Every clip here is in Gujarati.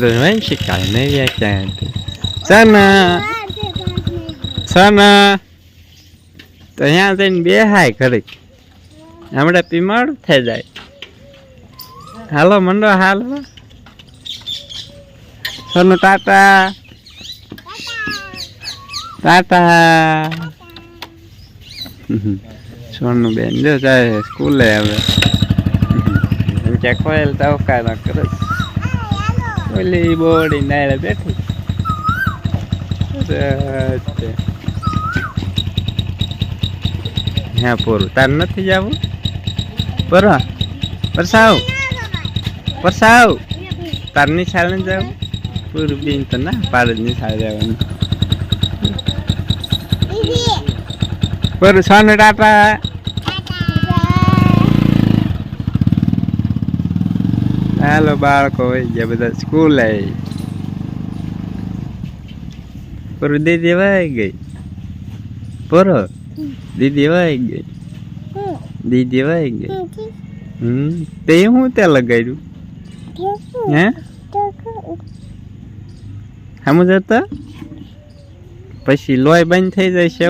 Дольменчика і не в'ятянки. Сана! Сана! તો અહીંયા જઈને બે હાય ઘરે હમણાં પીમાડું થઈ જાય હાલો મંડો હાલ સોનું ટાટા ટાટા સોનું બેન જો જાય સ્કૂલે હવે એમ કે કોયલ તો કરે ઓલી બોડી નાયરે બેઠી. હા પૂરું. તાર નથી જવું? પર. પરસાવ. પરસાવ. તારની શાળે જવું? પૂરું બીન તો ના પારજની શાળે જવાનું પર સોનું ટાટા. હાલો બાળકો ગયા બધા સ્કૂલે. પૂરું દીદી વાઈ ગઈ? પૂરો? દીદી વાઈ ગઈ? દીદી વાઈ ગઈ? હમ તે હું તે લગાડ્યું? હે? સમજ જતા? પછી લોહી બંધ થઈ જાય છે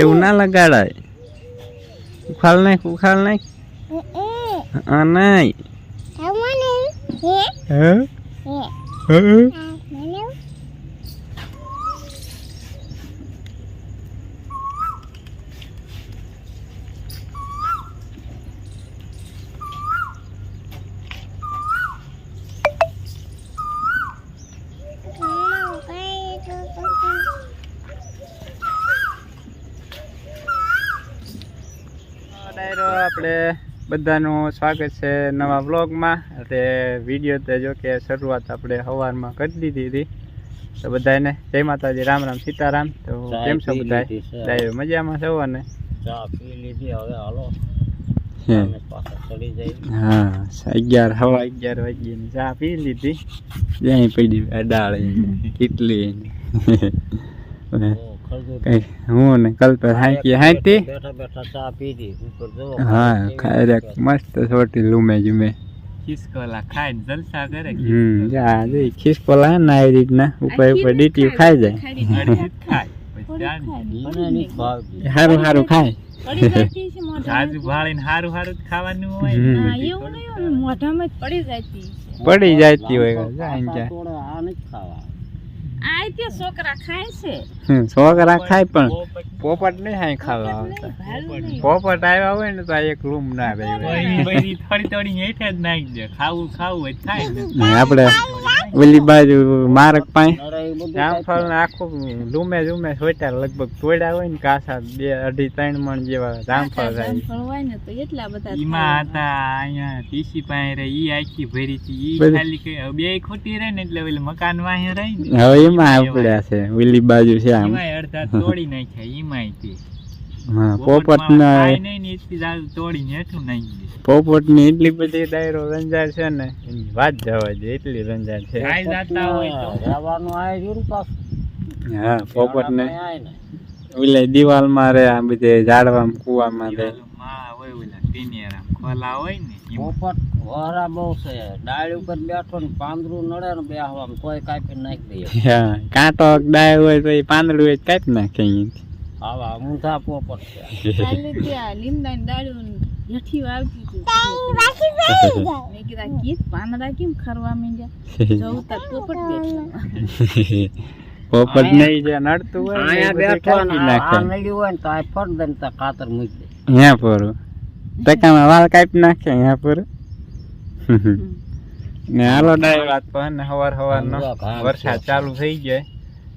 એવું ના લગાડાય? ઉખાલ નાખ ઉખાલ નાખ. નહીં. હે આપણે બધાનું સ્વાગત છે નવા વ્લોગમાં. તે વીડિયો તો જો કે શરૂઆત આપણે સવારમાં કરી દીધી હતી. તો બધાને જય માતાજી રામ રામ સીતારામ. તો કેમ છો બધા મજામાં છો ને ચા પી લીધી હવે હાલો. હે. અમે પાછા ચડી જઈએ. હા અગિયાર હવા અગિયાર વાગ્યાની ચા પી લીધી. જ્યાં પડી દાળ કેટલી. કઈ હું ને કલ્પે હાંકી હાંતી બેઠા બેઠા ચા પીધી ઉપર હા ખાય. મસ્ત છોટી લૂમે જુમે. ખિસકોલા ખાઈને જલસા કરે હમ જા જોઈ ખિસકોલા હે આવી રીતના ઉપર ઉપર ડીટી ખાઈ જાય. અડધી જ ખાય જાજુ ભાળીને હારું હારું જ ખાવાનું હોય. મોઢામાં પડી જતી પડી જાતી હોય જાય પાછા જાય. થોડા આ નથી ખાવા. આ તે છોકરા ખાય છે. હમ, છોકરા ખાય પણ પોપટ નહીં. હાય ખાવા. પોપટ આવ્યા હોય ને તો આ એક રૂમ ના રહે. થોડી થોડી હેઠે જ નાખી દે ખાવું ખાવું જ થાય ને. ને આપણે ઓલી બાજુ મારક પાસે. જામફળ આખું લૂમે ઝૂમે સોટા લગભગ તોડ્યા હોય ને કાસા બે અઢી ત્રણ મણ જેવા જામફળ થાય. હોય ને તો એટલા બધા ઈમાં હતા અહીંયા ટીસી પાસે રે ઈ આખી ભરી હતી. ઈ બધી- ખાલી કે બે ખોટી રહે ને એટલે ઓલી મકાન વાહે રહી ને. હવે એમાં આપડ્યા છે ઓલી બાજુ છે આમ. અડધા તોડી નાખ્યા ઈમાંય તે. હા પોપટના તોડીને હેઠું નાખી દે પોપટની એટલી બધી ડાયરો રંજાર છે ને એની વાત જવા દે એટલી રંજાર છે. હા પોપટ ને આય ને. ઓલે દિવાલમાં રે આ બધે ઝાડવામાં કુવામાં રે હોય ઓલા ટીનિયરામ ખોલા હોય ને પોપટ વહરા બહુ છે. ડાળી ઉપર બેઠો ને પાંદડું નડે ને બેહવામાં કોઈ કાપી નાખી દે. હા કાંટો ડાય હોય તો એ પાંદડું કાપી નાખે અહીંયાથી. આવા ઊંધા પોપટ છે ખાલી ત્યાં લીમડા ડાળું હેઠી વાવતી મેં કીધા ગીત પાંદડા કેમ ખરવા માંડ્યા. જવું તાર પોપટ બેઠા. પોપટ નહીં જે નડતું હોય બધું બેઠો ને આ મળ્યું હોય ને તો આ ફટ દે તો કાતર મૂકી દે. અહીંયા પર. ટકામાં વાળ કાપી નાખે અહીંયા પર. ને હાલો ડાય વાત પણ હવાર હવાર નો વરસાદ ચાલુ થઈ જાય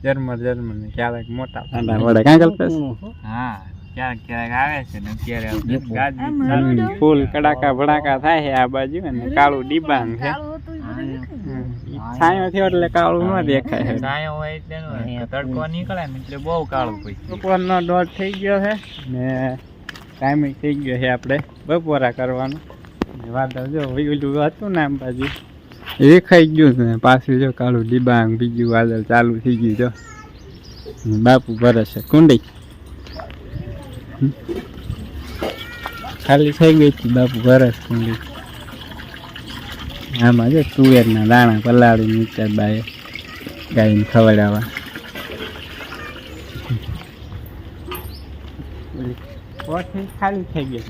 જર્મર જર્મર ક્યારેક મોટા. ઠંડા પડે. કાં કલ્પેશ હા ક્યારેક ક્યારેક આવે છે ને અત્યારે. ફૂલ. કડાકા ભડાકા થાય છે આ બાજુ અને કાળું ડીબાંગ છે. છાંયો થયો એટલે કાળું ન દેખાય છે છાંયો હોય એટલે તડકો નીકળે ને એટલે બહુ કાળું પછી બપોરનો દોઢ થઈ ગયો છે ને ટાઈમિંગ થઈ ગયો છે આપણે બપોરા કરવાનું. વાદળ જો ઓલું હતું ને આમ બાજુ. એ ખાઈ ગયું છે. પાછું જો કાળું ડીબાંગ બીજું વાદળ ચાલુ થઈ ગયું જો બાપુ ભરશે કુંડી. ખાલી થઈ ગઈ હતી. બાપુ ભરે છે કુંડી. આમાં જો તુવેરના દાણા પલાળી મૂક્યા બાએ. ગાયને ખવડાવવા. ખાલી થઈ ગઈ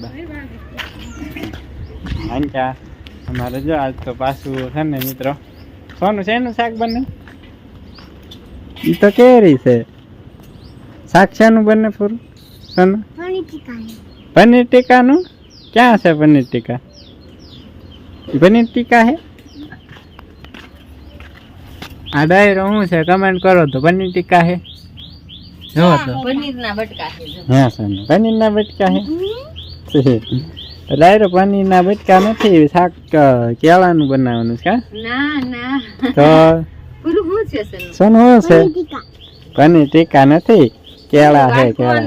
અમારે જો આજ તો પાછું છે ને મિત્રો. સોનું છે એનું શાક બને? એ તો કેરી છે. શાક શેનું બને પૂરું? સોનું? પનીર ટીકાનું. ક્યાં છે પનીર ટીકા? પનીર ટીકા હે? આ ડાયરો શું છે? કમેન્ટ કરો તો. પનીર ટીકા હે? જો તો. પનીરના બટકા હે હા સોનું. પનીર ના બટકા હે. ડાયરો પનીર ના બટકા નથી શાક કેળાનું બનાવવાનું છે કા? ના ના. તો પૂરું શું છે સનુ? શું છે? પનીર ટીકા. નથી કેળા છે કેળા?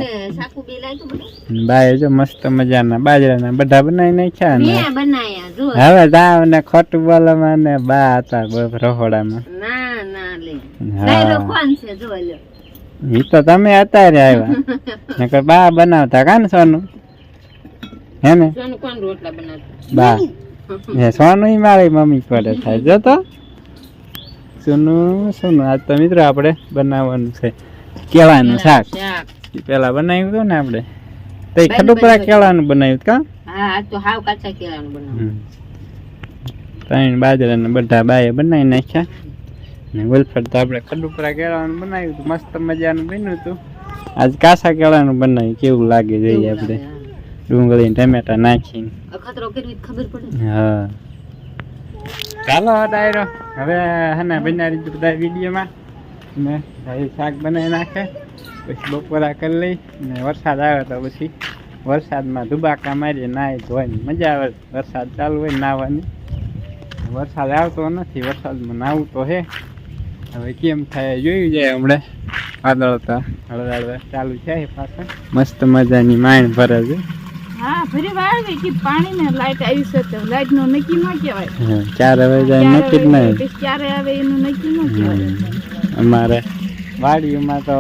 બાય જો મસ્ત મજાના બાજરાના બધા બનાવી નાખ્યા ને. મેં બનાયા જો. હવે દાવ ને ખોટું બોલવામાં ને બા હતા રહોડામાં. ના ના હા. ડાયરો કોણ છે? જો લ્યો. ઈ તો તમે અત્યારે આવ્યા. નકર બા બનાવતા કાન સોનું? હે ને? સોનું કોણ રોટલા બનાવતું? બા. હે સોનું મારી મમ્મી પડે થાય. જો તો. સોનું સોનું. આજ તો મિત્રો આપણે બનાવવાનું છે. કેળાનું શાક. પેલા બનાવ્યું હતું ને આપણે? તો ઈ ખડુપરા કેળાનું બનાવ્યું કા? હા તો હાવ કાચા કેળાનું બનાવું ત્રણ બાજરાના બધા બાએ બનાવી નાખ્યા. ને વલફર તો આપણે ખડુપરા કેળાનું બનાવ્યું હતું. મસ્ત મજાનું બન્યું હતું. આજ કાસા કેળાનું બનાવ્યું. કેવું લાગે જોઈએ આપણે? ડુંગળી ટમેટા નાખીને. અખતરો કરવી ખબર પડે. હા. ચાલો ડાયરો. હવે હે ને બનાવી દીધું બધા વિડીયોમાં. ને ભાઈ શાક બનાવી નાખે. પછી બપોરા કરી લઈ. ને વરસાદ આવે તો પછી વરસાદમાં ધુબાકા મારીએ નાહી ધોઈને. મજા આવે. વરસાદ ચાલુ હોય નાહવાની. વરસાદ આવતો નથી. વરસાદમાં નાહવું તો હે. હવે કેમ થાય જોયું જાય હમણાં. વાદળ તો હળવા ચાલુ છે પાછળ મસ્ત મજાની માણ ભરે છે. હા ફરી વાર કે પાણી ને લાઈટ આવી છે તો લાઈટનું નક્કી ન કહેવાય. હા, ચાર જાય નક્કી જ નહીં. ક્યારે આવે એનું નક્કી ન કહેવાય. અમારે વાડીમાં તો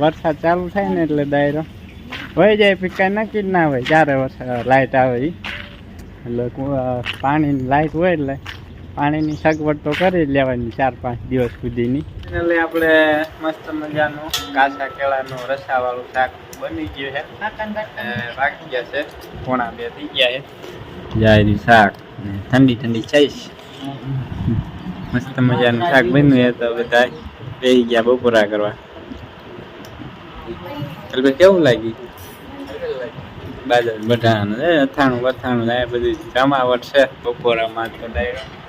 વરસાદ ચાલુ થાય ને એટલે ડાયરો. વહી જાય પછી કાંઈ નક્કી જ ના હોય ચારે વરસાદ લાઇટ આવે એટલે પાણી લાઈટ હોય એટલે. પાણીની સગવડ તો કરી જ લેવાની ચાર પાંચ દિવસ સુધીની. એટલે આપણે મસ્ત મજાનું કાચા કેળાનું રસાવાળું શાક બની ગયું છે. બાકી ગયા છે. પોણા બે થઈ ગયા છે. જાયરી શાક. ઠંડી ઠંડી ચાઈશ મસ્ત મજાનું શાક બન્યું છે તો બધા બેસી ગયા બપોરા કરવા. એટલે કેવું લાગ્યું? બાજર બધાનું અથાણું વથાણું બધું જમાવટ છે બપોરામાં તો ડાયરો ઘટે નહીં.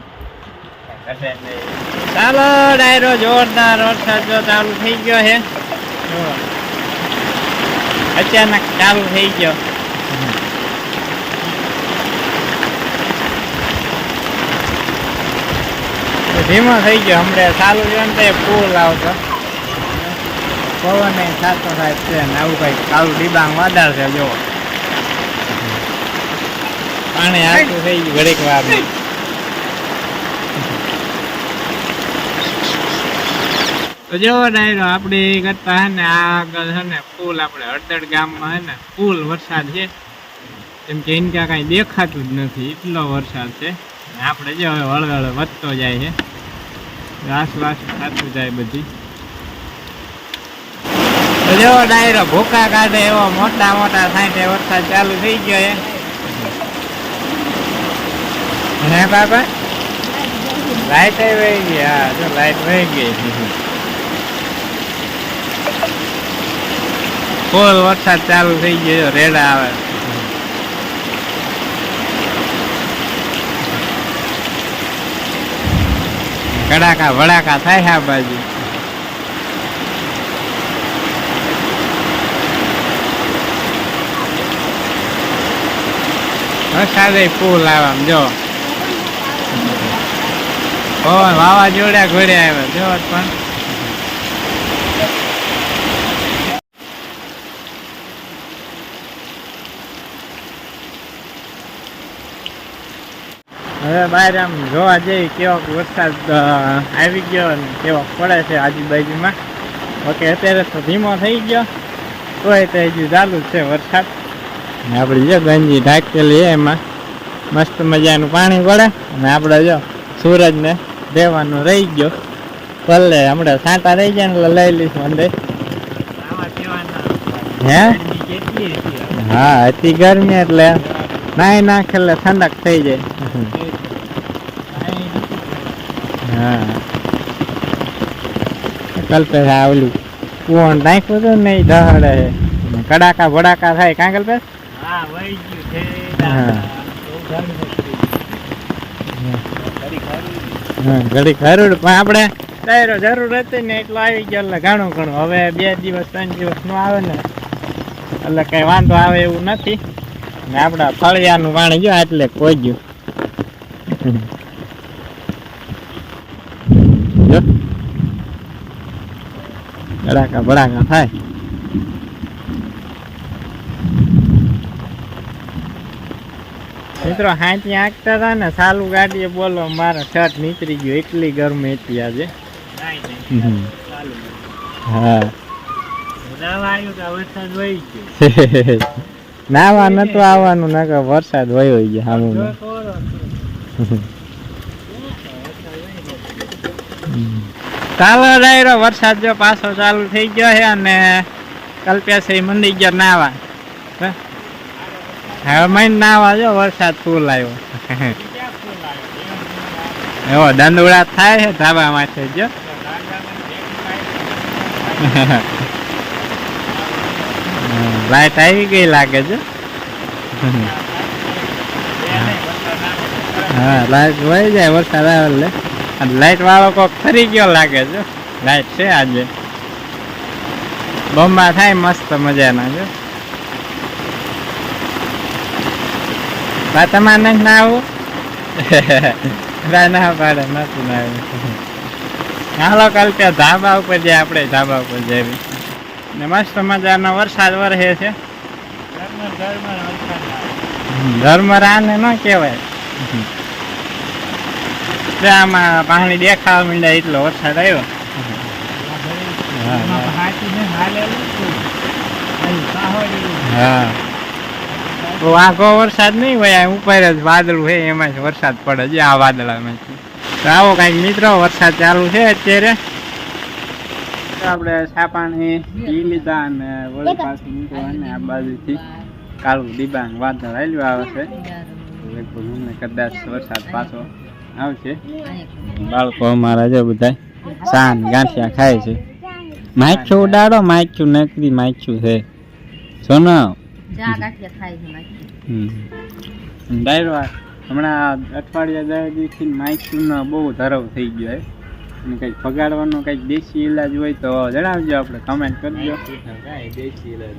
ચાલો ડાયરો જોરદાર વરસાદ જો ચાલુ થઈ ગયો છે જુઓ. અચાનક ચાલુ થઈ ગયો તો ધીમો થઈ ગયો હમણાં ચાલુ થયો ને તો એ ફૂલ આવતો પવન એ થતો થાય છે ને આવું કઈ કાળું ડીબાંગ વાદળ છે જો પાણી આખું થઈ ગયું ઘડીક વાર તો જો ડાયરો આપણે કરતા હે ને આગળ છે ને, ફૂલ આપણે હળદડ ગામમાં હે ને, ફૂલ વરસાદ છે. કેમ કે એને ક્યાં કાંઈ દેખાતું જ નથી, એટલો વરસાદ છે. આપણે જે હવે હળદળ વધતો જાય છે. ઘાસ વાસ થતું જાય બધી. જો ડાયરો, ભૂકા કાઢે એવો મોટા મોટા થાય વરસાદ ચાલુ થઈ ગયો છે. હે બાબા? લાઈટ વહી ગઈ, હા, જો લાઈટ વહી ગઈ ફૂલ વરસાદ ચાલુ થઈ ગયો રેડા આવે. કડાકા વડાકા થાય હા આ બાજુ? વરસાદે ફૂલ આવે આમ જો. પવન વાવાઝોડા ઘોડે આવ્યા જો પણ. હવે બહાર આમ જોવા જઈએ કેવો વરસાદ આવી ગયો અને કેવો પડે છે આજુબાજુમાં. ઓકે અત્યારે તો ધીમો થઈ ગયો. તોય તો હજુ ચાલુ છે વરસાદ. ને આપણે જો ગંજી ઢાકેલી એમાં. મસ્ત મજાનું પાણી પડે અને આપણે જો સૂરજને દેવાનું રહી ગયો. ભલે હમણાં સાંટા રહી જાય ને લઈ લઈશું અંદર હે? હતી? હા અતિ ગરમી એટલે નાઈ નાખે એટલે ઠંડક થઈ જાય. કલ્પેશ આ ઓલું કોણ નાખ્યું હતું ને દહડે. કડાકા ભડાકા થાય. કાં કલ્પેશ ઘડી ખરું. પણ આપણે ડાયરો જરૂર હતી ને એટલો આવી ગયો. એટલે ઘણું ઘણું. હવે બે દિવસ ત્રણ દિવસ નો આવે ને એટલે કઈ વાંધો આવે એવું નથી. ને આપણા ફળિયાનું પાણી ગયો એટલે કોઈ ગયું. ગડાકા ભડાકા થાય. મિત્રો હાથી આંકતા હતા ને ચાલુ ગાડીએ બોલો મારો શર્ટ નીકળી ગયો એટલી ગરમી હતી આજે. હા. નાવા નતું આવવાનું નકર વરસાદ વયો ગયો સામું ચાલો ડાયરો, વરસાદ જો પાછો ચાલુ થઈ ગયો છે અને કલ્પ્યા મંદિર ગયો નાવા? હવે મહિને નાવા જો, વરસાદ ફૂલ આવ્યો. એવો દંડુડા થાય છે ધાબા માથે જો. લાઈટ આવી ગઈ લાગે છે હા, લાઈટ વહી જાય, વરસાદ આવે એટલે. લાઈટ વાળો કોક ફરી ગયો લાગે છે. લાઈટ છે આજે. બોમ્બા થાય મસ્ત મજાના જો તમારે નથી ના આવું? ના ના પાડે નથી ના આવ્યું હાલો કાલ ત્યાં ધાબા ઉપર જાય આપણે ધાબા ઉપર જઈએ. ને મસ્ત મજાનો વરસાદ વરસે છે. ધર્મરાને ન કહેવાય. તે આમાં પાણી દેખાવા માંડ્યા એટલો વરસાદ આવ્યો. હા, તો આખો વરસાદ નહીં હોય ઉપર જ વાદળું છે એમાં જ વરસાદ પડે છે આ વાદળામાં તો આવો કાંઈક મિત્રો વરસાદ ચાલુ છે અત્યારે. આપણે સાપાણી પી લીધા અને વળી પાછું મૂકવા આ બાજુથી. કાળું ડિબાંગ વાદળ આવ્યું આવે છે. લગભગ કદાચ વરસાદ પાછો આવશે. બાળકો અમારા જો બધા સાન ગાંઠિયા ખાય છે. માખ્યું ઉડાડો માખ્યું નકરી માખ્યું છે સોનો ડાયરો હમણાં અઠવાડિયા દસ દિવસથી માખ્યુંનો બહુ ધરવ થઈ ગયો છે અને કંઈક ભગાડવાનો કંઈક દેશી ઈલાજ હોય તો જણાવજો આપણે કમેન્ટ કરજો. કાંઈ દેશી ઇલાજ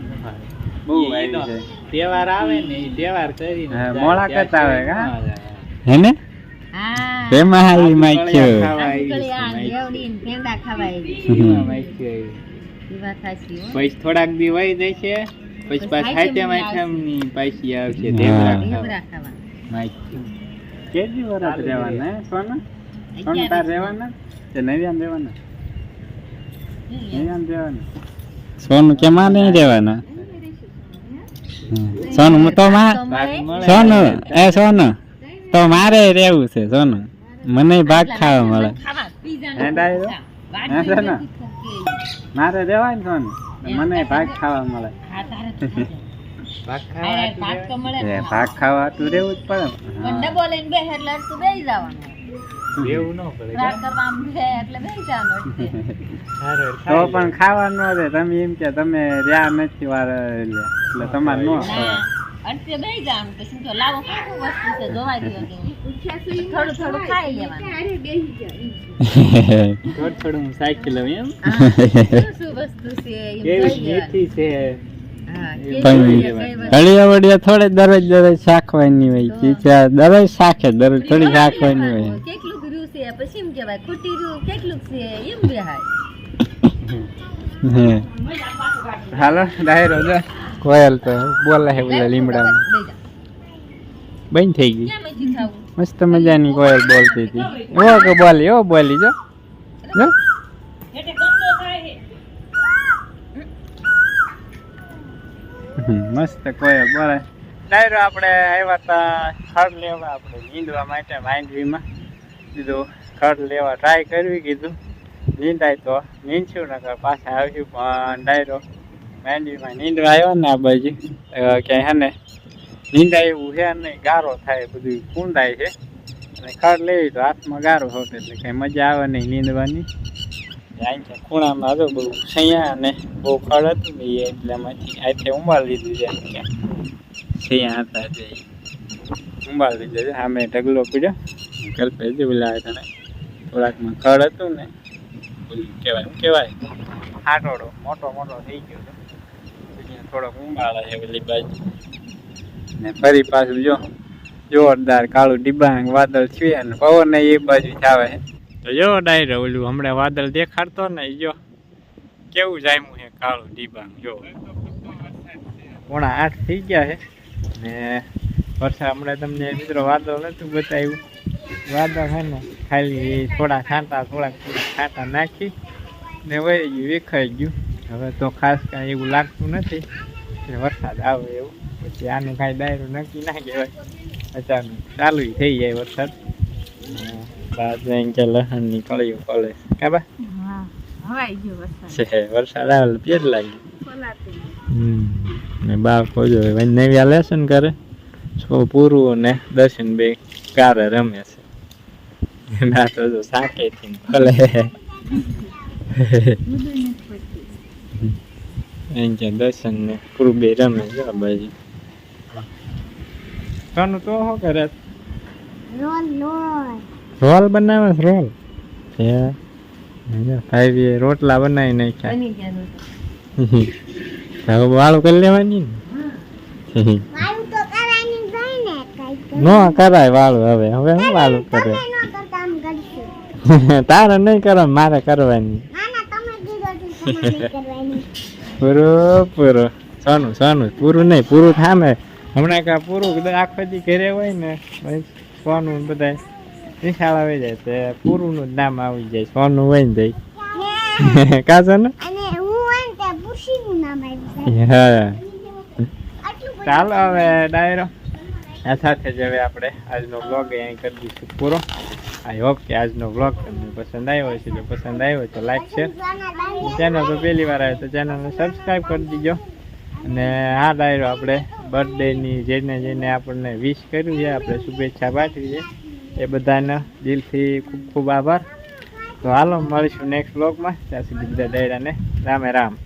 બહુ આવી છે તહેવાર આવે ને તહેવાર કરીને મોડા કરતા આવે કા? હે. હા તેમાં હાલી છે. પછી થોડાક દી વહી પછી પાછા હાથે પાછી આવશે દેવરા ખાવા. કેટલી રહેવાના સોના? સોનું તાર રહેવાના? કે નવ્યાન રહેવાના? નવ્યાન. રહેવાના? સોનું કેમાં નહીં રહેવાના? સોનું તો માં. સોનું. એ સોનું. તો મારે રહેવું છે સોનું. મને ભાગ ખાવા મળે. ખાવા? મારે રહેવાય ને સોનું મને ભાગ ખાવા મળે. તો ભાગ ખાવા ભાત તો મળે ને. એ ભાગ ખાવા તો રહેવું જ પડે. લઈને એટલે તું બેસી જવાનું. એવું ન પડે. રાત બે જવાનું તો પણ ખાવાનું રે તમે એમ કે તમે રહ્યા નથી વાર એટલે. એટલે તમારે ન ના અંતે બે જવાનું પછી તો લાવો શું વસ્તુ છે જોવા દો કે થોડું થોડું ખાઈ લેવાનું. થોડું થોડું હું એમ. શું શું વસ્તુ છે કેવી મીઠી છે. હા, કેવી પણ છે, કઈ વસ્તુ. ઘડિયા વડિયા થોડે દરરોજ દરરોજ શાખવાની હોય. ચીચા દરરોજ શાખે દરરોજ થોડી શાખવાની હોય. કેટલુંક રહ્યું છે? પછી એમ કહેવાય ખોટી રહ્યું કેટલુંક છે? એમ બેહાય હાલો ડાયરો જો. કોયલ તો બોલે હે ઓલા લીમડામાં. બેસી બંધ થઈ ગઈ. મસ્ત મજાની કોયલ બોલતી હતી. એવો કે બોલી એવો બોલી જો. જો. મસ્ત કોયલ બોલે. ડાયરો આપણે આવ્યા હતા ખડ લેવા આપણે નીંદવા માટે માંડવીમાં. કીધું ખડ લેવા ટ્રાય કરવી કીધું. નીંદાય તો નીંદશું નકર પાછા આવ્યું પણ ડાયરો માંડવીમાં નીંદવા આવ્યો ને આ બાજુ. ક્યાંય હે ને નીંદા એવું છે નહીં ગારો થાય બધું કુંડાય છે. અને ખડ લેવી તો હાથમાં ગારો હોત એટલે કંઈ મજા આવે નહીં નીંદવાની. અહીંયા ખૂણામાં હતો બહુ સૈયા અને બહુ ખડ હતું ને એ એટલામાંથી આથી ઉંબાળ લીધું છે એમ કે સૈયા હતા જે ઉંબાળ લીધો છે. સામે ઢગલો પીડ્યો. કલ્પે જ બોલાવે તને થોડાકમાં ખડ હતું ને કહેવાય કહેવાય? આટોડો મોટો મોટો થઈ ગયો થોડોક ઉંબાળે છે પેલી બાજુ. ને ફરી પાછું જો જોરદાર કાળું ડિબાંગ વાદળ છે અને પવન એ બાજુ આવે છે. તો જો ડાયરો ઓલું હમણાં વાદળ દેખાડતો ને જો કેવું જામ્યું છે કાળું ડિબાંગ જો. પોણા આઠ થઈ ગયા છે. ને વરસાદ હમણાં તમને મિત્રો વાદળ નતું બતાવ્યું. વાદળ હે ને ખાલી થોડા છાંટા થોડાક છાંટા નાખી ને વહી ગયું વિખાઈ ગયું. હવે તો ખાસ કાંઈ એવું લાગતું નથી કે વરસાદ આવે એવું. પછી આનું કાંઈ ડાયરું નક્કી ના કહેવાય. અચાનક ચાલુ થઈ જાય વરસાદ. બાદ કે લસણની કળીઓ પડે કે બા? વરસાદ. છે વરસાદ આવે પેટ લાગી હમ ને બાળકો જો નવ્યા લેસન કરે સો પૂરું ને દર્શન બે કારે રમે છે. ના તો જો સાકેથી ને ભલે એમ કે દર્શન ને પૂરું બે રમે છે આ બાજુ. તનું તો શું કરે? રોલ બનાવે છે રોલ? હે? ભાઈ રોટલા બનાવી નાખ્યા. બની ગયા હવે વાળું કરી લેવાની ને? નો કરાય વાળું હવે હવે શું વાળું કરે? તારે નહીં કરવા મારે કરવાની. પૂરું પૂરું સોનું સોનું. પૂરું નહીં પૂરું થામે. હમણાં કા પૂરું બધા આખો દી ઘરે હોય ને સોનું બધા નિશાળ આવી જાય તે પૂરું નું જ નામ આવી જાય સોનું હોય ને જાય કા સોનું? હા ચાલો હવે ડાયરો. આ સાથે જ હવે આપણે આજનો બ્લોગ અહીં કરી દઈશું. પૂરો. આઈ હોપ કે આજનો બ્લોગ તમને પસંદ આવ્યો હશે. જો પસંદ આવ્યો હોય તો લાઈક શેર ચેનલ તો પહેલી વાર આવે તો ચેનલને સબસ્ક્રાઈબ કરી દીજો. અને આ ડાયરો આપણે બર્થડેની જેને જેને આપણને વિશ કર્યું છે, આપણે શુભેચ્છા પાઠવી છે. એ બધાને દિલથી ખૂબ ખૂબ આભાર. તો હાલો, મળીશું નેક્સ્ટ બ્લોગમાં ત્યાં સુધી બધા ડાયરાને રામે રામ.